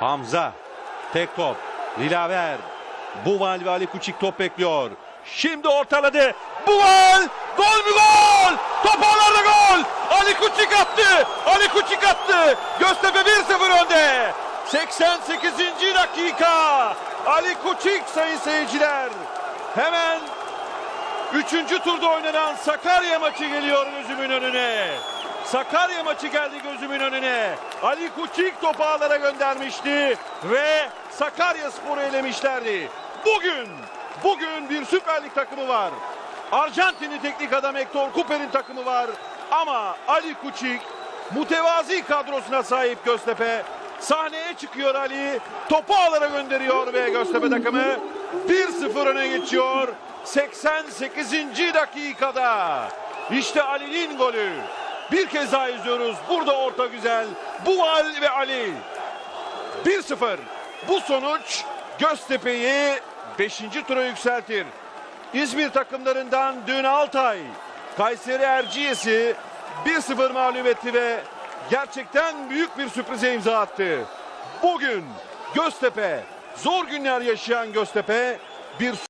Hamza. Tek top. Dilaver. Buval ve Ali Kuçik top bekliyor. Şimdi ortaladı. Buval! Gol mü gol? Top ağlarda gol! Ali Kuçik attı! Ali Kuçik attı! Göztepe 1-0 önde. 88. dakika. Ali Kuçik sayın seyirciler. Hemen Üçüncü turda oynanan Sakarya maçı geliyor gözümün önüne. Sakarya maçı geldi gözümün önüne. Ali Kuçik topu ağlara göndermişti ve Sakarya Spor'u elemişlerdi. Bugün, bugün bir Süper Lig takımı var. Arjantinli teknik adam Hector Cooper'in takımı var. Ama Ali Kuçik mutevazi kadrosuna sahip Göztepe. Sahneye çıkıyor Ali. Topu ağlara gönderiyor ve Göztepe takımı 1-0 öne geçiyor. 88. dakikada. İşte Ali'nin golü. Bir kez daha izliyoruz. Burada orta güzel. Buval ve Ali. 1-0. Bu sonuç Göztepe'yi 5. tura yükseltir. İzmir takımlarından dün Altay, Kayseri Erciyes'i 1-0 mağlup etti ve gerçekten büyük bir sürprize imza attı. Bugün Göztepe, zor günler yaşayan Göztepe bir